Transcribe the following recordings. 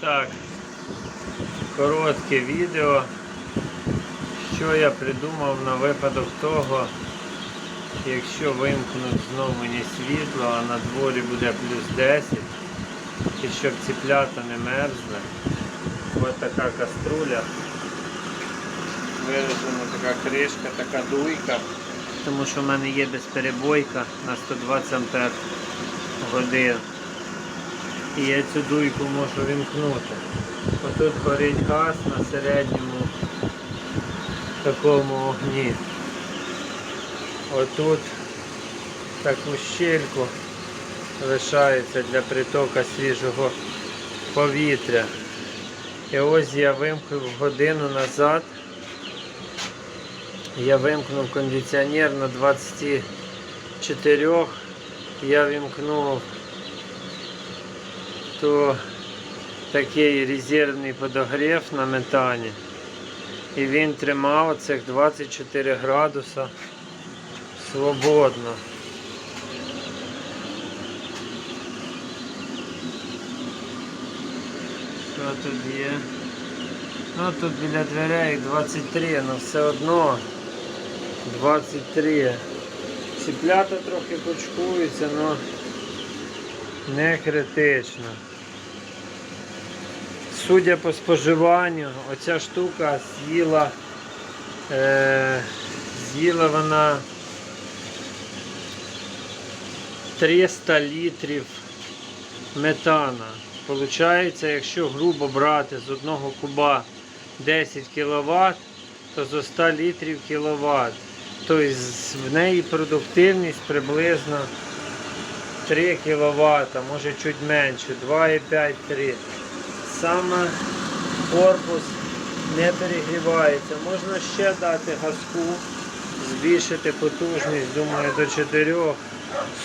Так, коротке відео, що я придумав на випадок того, якщо вимкнуть знову мені світло, а на дворі буде плюс 10, і щоб ціплята не мерзли. Ось така каструля. Виражена така кришка, така дуйка, тому що в мене є безперебойка на 120 ампер годин. І я цю дуйку можу вімкнути. Отут горить газ на середньому такому огні. Отут таку щельку лишається для притока свіжого повітря. І ось я вимкнув годину назад. Я вимкнув кондиціонер на 24. Я вимкнув то такий резервний подогрів на метані. І він тримав цих 24 градуса свободно. Що тут є? Ну тут біля дверей 23, але все одно 23. Ціплята трохи кучкуються, але не критично. Судя по споживанню, оця штука з'їла, е, з'їла вона 300 літрів метана. Получається, якщо грубо брати з одного куба 10 кВт, то зо 100 літрів кВт. Тобто в неї продуктивність приблизно 3 кВт, може чуть менше, 2,5-3. Саме корпус не перегрівається. Можна ще дати газку, збільшити потужність, думаю, до 4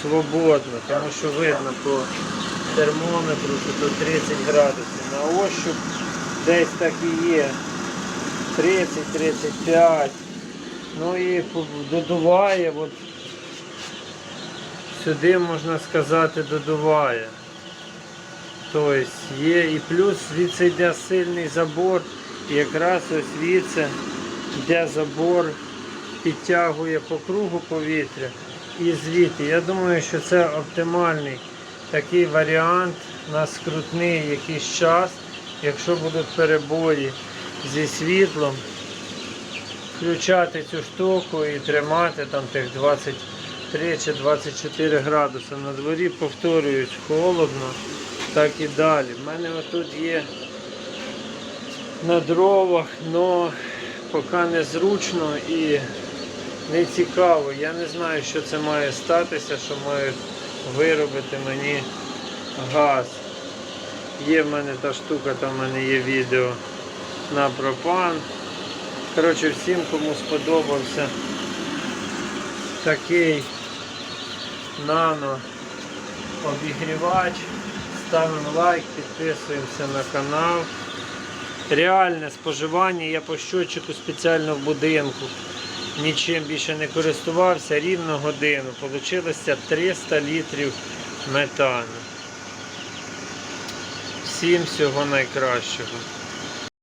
свободно, тому що видно по термометру, що тут 30 градусів. На ощуп десь так і є. 30-35. Ну і додуває, от сюди, можна сказати, додуває. Тобто є і плюс звідси йде сильний забор, і якраз ось звідси йде забор, підтягує по кругу повітря і звідти. Я думаю, що це оптимальний такий варіант на скрутний якийсь час, якщо будуть перебої зі світлом, включати цю штуку і тримати там тих 20 23-24 градуси. На дворі повторюють, холодно, так і далі. У мене отут є на дровах, але поки незручно і не цікаво. Я не знаю, що це має статися, що має виробити мені газ. Є в мене та штука, там в мене є відео на пропан. Коротше, всім кому сподобався такий нано обігрівач. Ставимо лайк, підписуємося на канал. Реальне споживання я по щотчику спеціально в будинку. Нічим більше не користувався, рівно годину. Получилося 300 літрів метану. Всім всього найкращого.